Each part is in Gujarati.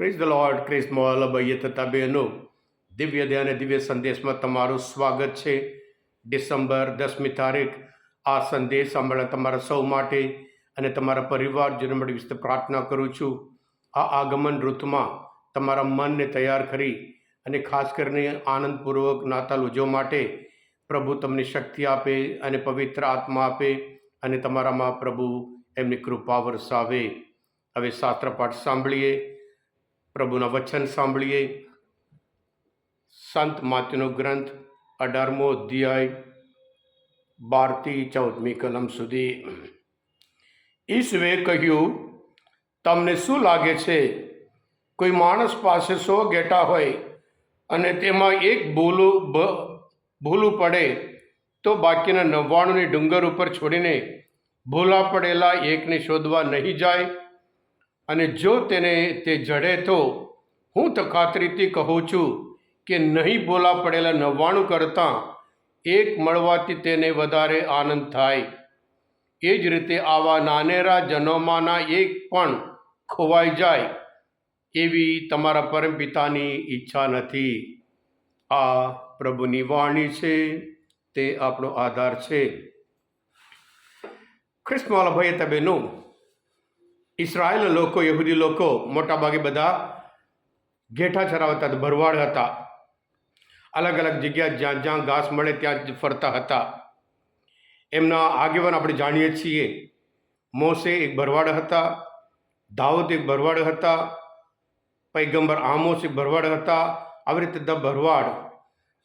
પ્રેઝ ધ લોર્ડ ક્રિસ્મોલ ભાઈએ થતા બહેનો દિવ્ય અને દિવ્ય સંદેશમાં તમારું સ્વાગત છે. ડિસેમ્બર દસમી તારીખ. આ સંદેશ સાંભળવા તમારા સૌ માટે અને તમારા પરિવારજનો માટે વિશે પ્રાર્થના કરું છું. આ આગમન ઋતુમાં તમારા મનને તૈયાર કરી અને ખાસ કરીને આનંદપૂર્વક નાતાલ ઉજવવા માટે પ્રભુ તમને શક્તિ આપે અને પવિત્ર આત્મા આપે અને તમારામાં પ્રભુ એમની કૃપા વરસાવે. હવે શાસ્ત્ર પાઠ સાંભળીએ. પ્રભુના વચન સાંભળીએ. સંત માતનો ગ્રંથ અઢારમો અધ્યાય, બારથી ચૌદમી કલમ સુધી. ઈસુએ કહ્યું, તમને શું લાગે છે? કોઈ માણસ પાસે સો ગેટા હોય અને તેમાં એક ભૂલું ભૂલું પડે, તો બાકીના નવ્વાણુંની ડુંગર ઉપર છોડીને ભૂલા પડેલા એકને શોધવા નહીં જાય? અને જો તેને તે જડે તો હું તો ખાતરીથી કહું છું કે નહીં બોલા પડેલા નવ્વાણું કરતાં એક મળવાથી તેને વધારે આનંદ થાય. એ જ રીતે આવા નાનેરા જન્મમાંના એક પણ ખોવાઈ જાય એવી તમારા પરમપિતાની ઈચ્છા નથી. આ પ્રભુની વાણી છે, તે આપણો આધાર છે. ખ્રિસ્તમાલા ભાઈ તબેનો ઇસરાયેલ લોકો, યહૂદી લોકો મોટાભાગે બધા ઘેઠા ચરાવતા ભરવાડ હતા. અલગ અલગ જગ્યા જ્યાં જ્યાં ઘાસ મળે ત્યાં જ ફરતા હતા. એમના આગેવાન આપણે જાણીએ છીએ. મોસે એક ભરવાડ હતા, દાઉદ એક ભરવાડ હતા, પૈગંબર આમોસ એક ભરવાડ હતા. આવી રીતે ધ ભરવાડ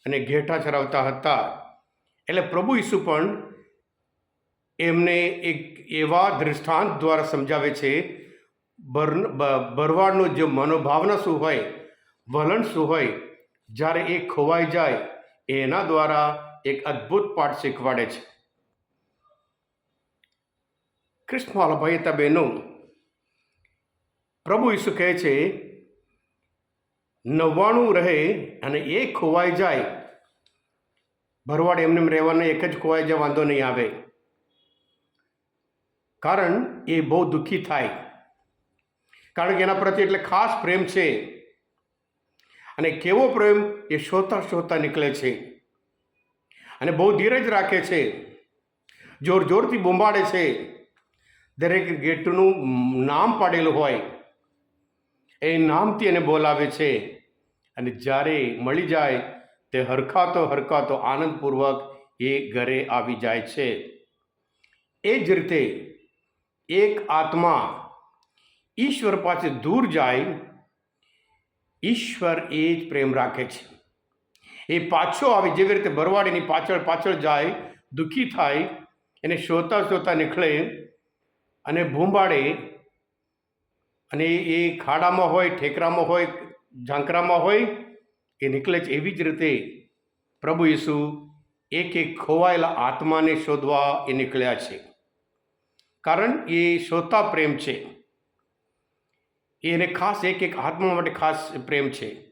અને ઘેટા ચરાવતા હતા. એટલે પ્રભુ ઈસુ પણ એમને એક એવા દૃષ્ટાંત દ્વારા સમજાવે છે ભરવાડનો જે મનોભાવના શું હોય, વલણ શું હોય, જ્યારે એ ખોવાઈ જાય, એના દ્વારા એક અદ્ભુત પાઠ શીખવાડે છે. કૃષ્ણ તબેનો પ્રભુ ઈસુ કહે છે, નવ્વાણું રહે અને એ ખોવાઈ જાય. ભરવાડ એમને રહેવાનો, એક જ ખોવાઈ જાય, વાંધો નહીં આવે. કારણ એ બહુ દુઃખી થાય. કારણ કે એના પ્રત્યે એટલે ખાસ પ્રેમ છે. અને કેવો પ્રેમ? એ શોધતા શોધતા નીકળે છે. અને બહુ ધીરજ રાખે છે. જોર જોરથી બોંબાડે છે. દરેક ગેટનું નામ પાડેલું હોય. એ નામથી એને બોલાવે છે. અને જ્યારે મળી જાય, તે હરખાતો હરખાતો આનંદપૂર્વક એ ઘરે આવી જાય છે. એ જ રીતે એક આત્મા ઈશ્વર પાસે દૂર જાય, ઈશ્વર એ જ પ્રેમ રાખે છે. એ પાછો આવે, જેવી રીતે ભરવાડીની પાછળ પાછળ જાય, દુઃખી થાય, એને શોધતા શોધતા નીકળે અને ભૂંબાડે અને એ ખાડામાં હોય, ઠેકરામાં હોય ઝાંકરામાં હોય, એ નીકળે છે. એવી જ રીતે પ્રભુ ઈસુ એક એક ખોવાયેલા આત્માને શોધવા એ નીકળ્યા છે. કારણ એ શ્રોતા પ્રેમ છે. એને ખાસ એક એક આત્મા માટે ખાસ પ્રેમ છે.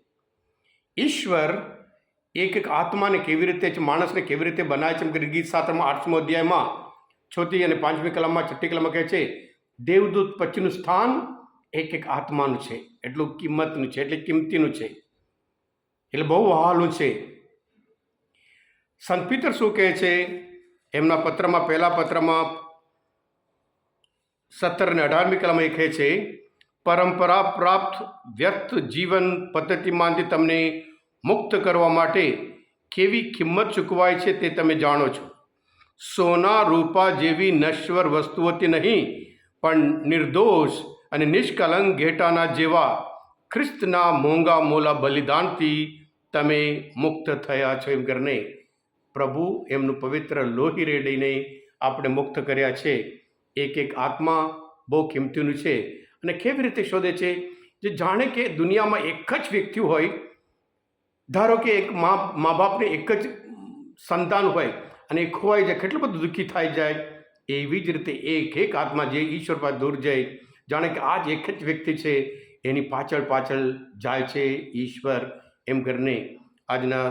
ઈશ્વર એક એક આત્માને કેવી રીતે માણસને કેવી રીતે બનાવે છે એમ કે ગીત શાસ્ત્રમાં આઠમો અધ્યાયમાં ચોથી અને પાંચમી કલામમાં, છઠ્ઠી કલામાં કહે છે, દેવદૂત પછીનું સ્થાન એક એક આત્માનું છે. એટલું કિંમતનું છે, એટલે કિંમતીનું છે. એટલે બહુ વહાલું છે. સંત પીટર શું કહે છે? એમના પત્રમાં, પહેલા પત્રમાં સત્તર અને અઢારમી કલમ એ કહે છે, પરંપરા પ્રાપ્ત વ્યર્થ જીવન પદ્ધતિમાંથી તમને મુક્ત કરવા માટે કેવી કિંમત ચૂકવાય છે તે તમે જાણો છો. સોના રૂપા જેવી નશ્વર વસ્તુઓથી નહીં, પણ નિર્દોષ અને નિષ્કલંક ઘેટાના જેવા ખ્રિસ્તના મોંઘા મોલા બલિદાનથી તમે મુક્ત થયા છો. એમ કરીને પ્રભુ એમનું પવિત્ર લોહી રેડીને આપણે મુક્ત કર્યા છે. એક એક આત્મા બહુ કિંમતીનું છે અને કેવી રીતે શોધે છે? જે જાણે કે દુનિયામાં એક જ વ્યક્તિ હોય, ધારો કે એક મા મા બાપને એક જ સંતાન હોય અને એ ખોવાઈ જાય, કેટલું બધું દુઃખી થઈ જાય, એવી જ રીતે એક એક આત્મા જે ઈશ્વર પાસે દૂર જાય, જાણે કે આ જ એક જ વ્યક્તિ છે, એની પાછળ પાછળ જાય છે ઈશ્વર એમ કરીને આજના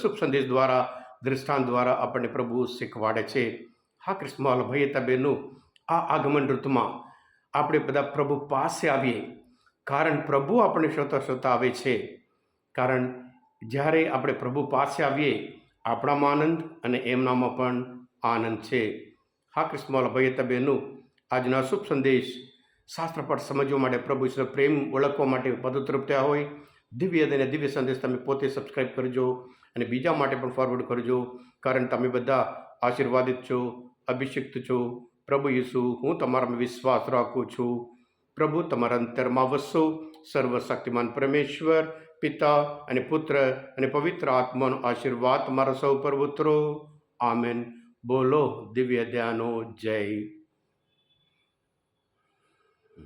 શુભ સંદેશ દ્વારા, દ્રષ્ટાંત દ્વારા આપણને પ્રભુ શીખવાડે છે. હા કૃષ્ણમાલ ભયતા બહેનો આ આગમન ઋતુમાં આપણે બધા પ્રભુ પાસે આવીએ. કારણ પ્રભુ આપણે શ્રોતા શોતા આવે છે. કારણ જ્યારે આપણે પ્રભુ પાસે આવીએ, આપણામાં આનંદ અને એમનામાં પણ આનંદ છે. હા કૃષ્ણવાલા ભાઈ તબેનું આજનો શુભ સંદેશ શાસ્ત્રપાઠ સમજવા માટે પ્રભુ ઈશ્વર પ્રેમ ઓળખવા માટે પદતૃપ થયા હોય. દિવ્ય અને દિવ્ય સંદેશ તમે પોતે સબસ્ક્રાઈબ કરજો અને બીજા માટે પણ ફોરવર્ડ કરજો. કારણ તમે બધા આશીર્વાદિત છો. અભિષિક્ત છું. પ્રભુ યીશુ હું તમારામાં વિશ્વાસ રાખું છું. પ્રભુ, તમારા અંતરમાં વસો. સર્વશક્તિમાન પરમેશ્વર, પિતા અને પુત્ર અને પવિત્ર આત્માનો આશીર્વાદ તમારા સૌ પર ઉતરો. આમેન. બોલો દિવ્ય ધ્યાનો જય.